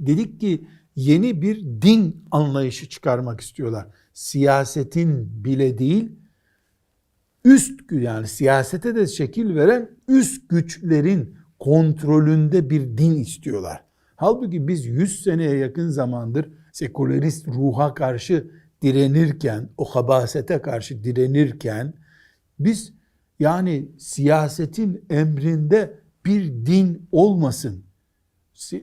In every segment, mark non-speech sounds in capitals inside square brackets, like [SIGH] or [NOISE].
Dedik ki yeni bir din anlayışı çıkarmak istiyorlar. Siyasetin bile değil, üst yani siyasete de şekil veren üst güçlerin kontrolünde bir din istiyorlar. Halbuki biz 100 seneye yakın zamandır sekülerist ruha karşı direnirken, o habasete karşı direnirken biz yani siyasetin emrinde bir din olmasın.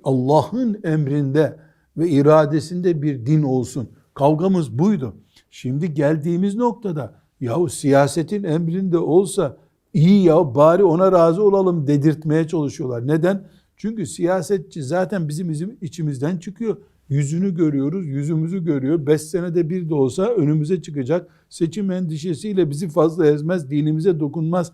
Allah'ın emrinde ve iradesinde bir din olsun. Kavgamız buydu. Şimdi geldiğimiz noktada yahu siyasetin emrinde olsa iyi ya bari ona razı olalım dedirtmeye çalışıyorlar. Neden? Çünkü siyasetçi zaten bizim içimizden çıkıyor. Yüzünü görüyoruz, yüzümüzü görüyor. Beş senede bir de olsa önümüze çıkacak. Seçim endişesiyle bizi fazla ezmez, dinimize dokunmaz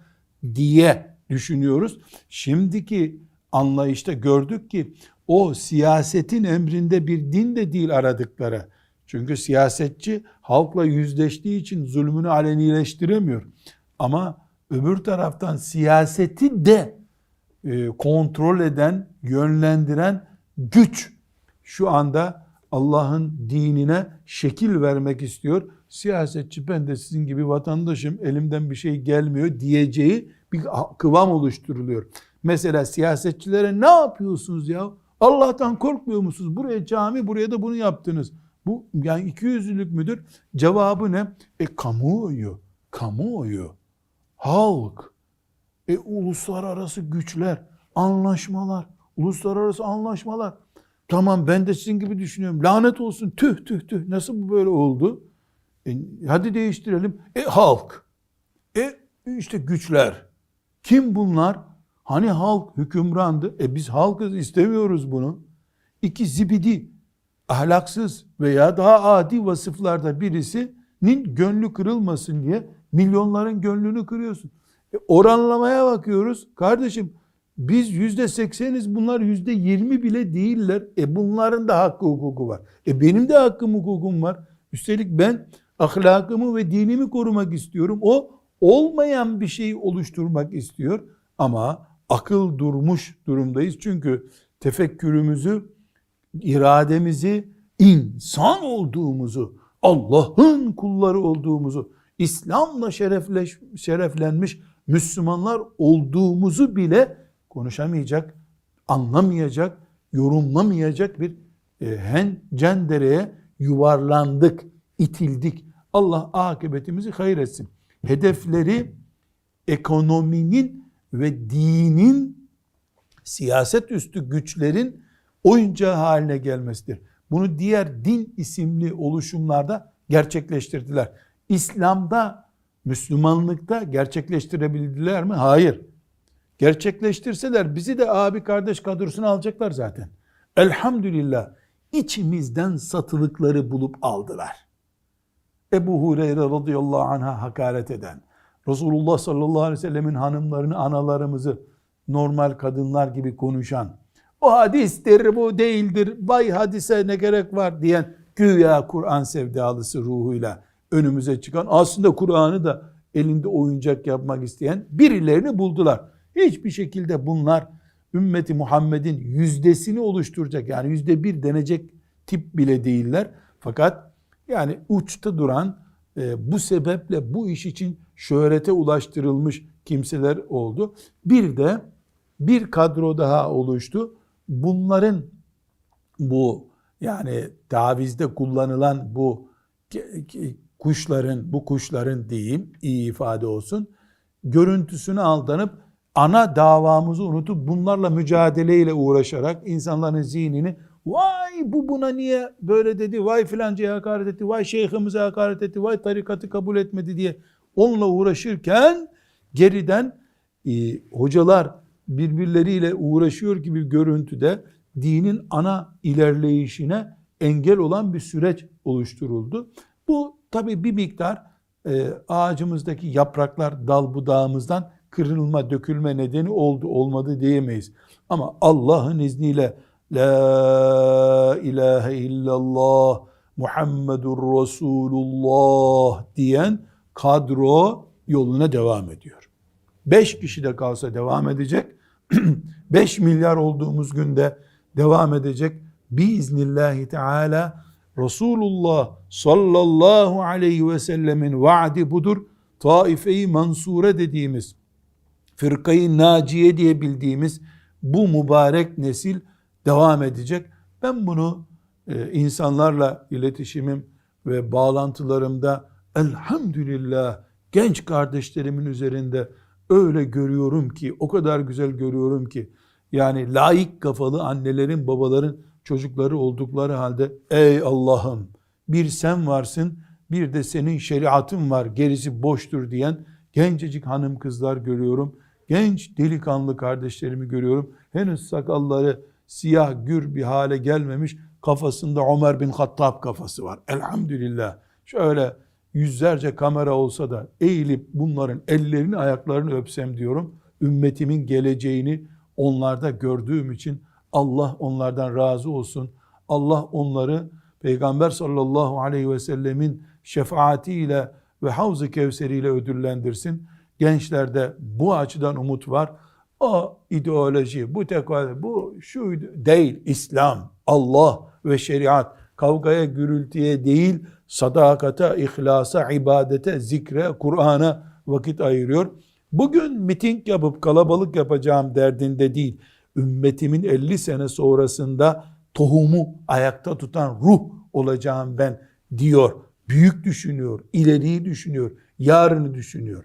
diye düşünüyoruz. Şimdiki anlayışta gördük ki o siyasetin emrinde bir din de değil aradıkları. Çünkü siyasetçi halkla yüzleştiği için zulmünü alenileştiremiyor. Ama öbür taraftan siyaseti de e, kontrol eden, yönlendiren güç şu anda Allah'ın dinine şekil vermek istiyor. Siyasetçi ben de sizin gibi vatandaşım, elimden bir şey gelmiyor diyeceği bir kıvam oluşturuluyor. Mesela siyasetçilere ne yapıyorsunuz ya? Allah'tan korkmuyor musunuz? Buraya cami, buraya da bunu yaptınız. Bu yani iki yüzlülük müdür? Cevabı ne? E kamuoyu, kamuoyu, halk, e uluslararası güçler, anlaşmalar, uluslararası anlaşmalar. Tamam ben de sizin gibi düşünüyorum. Lanet olsun tüh tüh tüh. Nasıl bu böyle oldu? E, hadi değiştirelim. E halk. E işte güçler. Kim bunlar? Hani halk hükümrandı. E biz halkız istemiyoruz bunu. İki zibidi, ahlaksız veya daha adi vasıflarda birisinin gönlü kırılmasın diye milyonların gönlünü kırıyorsun. E oranlamaya bakıyoruz. Kardeşim biz yüzde sekseniz bunlar yüzde yirmi bile değiller. E bunların da hakkı hukuku var. E benim de hakkım hukukum var. Üstelik ben ahlakımı ve dinimi korumak istiyorum. O olmayan bir şeyi oluşturmak istiyor. Ama akıl durmuş durumdayız. Çünkü tefekkürümüzü, irademizi, insan olduğumuzu, Allah'ın kulları olduğumuzu, İslam'la şerefleş, şereflenmiş Müslümanlar olduğumuzu bile konuşamayacak, anlamayacak, yorumlamayacak bir e, hencendereye yuvarlandık, itildik. Allah akıbetimizi hayır etsin. Hedefleri ekonominin ve dinin siyaset üstü güçlerin oyuncağı haline gelmesidir. Bunu diğer din isimli oluşumlarda gerçekleştirdiler. İslam'da, Müslümanlıkta gerçekleştirebildiler mi? Hayır. Gerçekleştirseler bizi de abi kardeş kadrosuna alacaklar zaten. Elhamdülillah içimizden satılıkları bulup aldılar. Ebu Hureyre radıyallahu anh'a hakaret eden, Resulullah sallallahu aleyhi ve sellemin hanımlarını, analarımızı normal kadınlar gibi konuşan, o hadistir, bu değildir, vay hadise ne gerek var diyen güya Kur'an sevdalısı ruhuyla önümüze çıkan, aslında Kur'an'ı da elinde oyuncak yapmak isteyen birilerini buldular. Hiçbir şekilde bunlar ümmeti Muhammed'in yüzdesini oluşturacak, yani yüzde bir denecek tip bile değiller. Fakat yani uçta duran, e, bu sebeple bu iş için şöhrete ulaştırılmış kimseler oldu. Bir de bir kadro daha oluştu. Bunların bu yani tavizde kullanılan bu kuşların, bu kuşların diyeyim iyi ifade olsun, görüntüsüne aldanıp ana davamızı unutup bunlarla mücadeleyle uğraşarak insanların zihnini vay bu buna niye böyle dedi, vay filancaya hakaret etti, vay şeyhimize hakaret etti, vay tarikatı kabul etmedi diye onunla uğraşırken geriden e, hocalar birbirleriyle uğraşıyor gibi görüntüde dinin ana ilerleyişine engel olan bir süreç oluşturuldu. Bu tabi bir miktar e, ağacımızdaki yapraklar dal budağımızdan kırılma, dökülme nedeni oldu, olmadı diyemeyiz. Ama Allah'ın izniyle La ilahe illallah Muhammedur Resulullah diyen kadro yoluna devam ediyor. Beş kişi de kalsa devam edecek. [CLEARS THROAT] Beş milyar olduğumuz günde devam edecek. biiznillahi teala Resulullah sallallahu aleyhi ve sellemin vaadi budur. Taife-i Mansure dediğimiz, Fırkayı Naciye diye bildiğimiz bu mübarek nesil devam edecek. Ben bunu e, insanlarla iletişimim ve bağlantılarımda elhamdülillah genç kardeşlerimin üzerinde öyle görüyorum ki, o kadar güzel görüyorum ki, yani laik kafalı annelerin, babaların çocukları oldukları halde, ey Allah'ım bir sen varsın, bir de senin şeriatın var, gerisi boştur diyen gencecik hanım kızlar görüyorum. Genç delikanlı kardeşlerimi görüyorum. Henüz sakalları siyah gür bir hale gelmemiş, kafasında Ömer bin Hattab kafası var. Elhamdülillah. Şöyle yüzlerce kamera olsa da eğilip bunların ellerini ayaklarını öpsem diyorum. Ümmetimin geleceğini onlarda gördüğüm için Allah onlardan razı olsun. Allah onları Peygamber sallallahu aleyhi ve sellemin şefaatiyle ve havz-ı kevseriyle ödüllendirsin. Gençlerde bu açıdan umut var. O ideoloji, bu tekvada, bu şu değil. İslam, Allah ve şeriat kavgaya, gürültüye değil, sadakata, ihlasa, ibadete, zikre, Kur'an'a vakit ayırıyor. Bugün miting yapıp kalabalık yapacağım derdinde değil. Ümmetimin 50 sene sonrasında tohumu ayakta tutan ruh olacağım ben diyor. Büyük düşünüyor, ileriyi düşünüyor, yarını düşünüyor.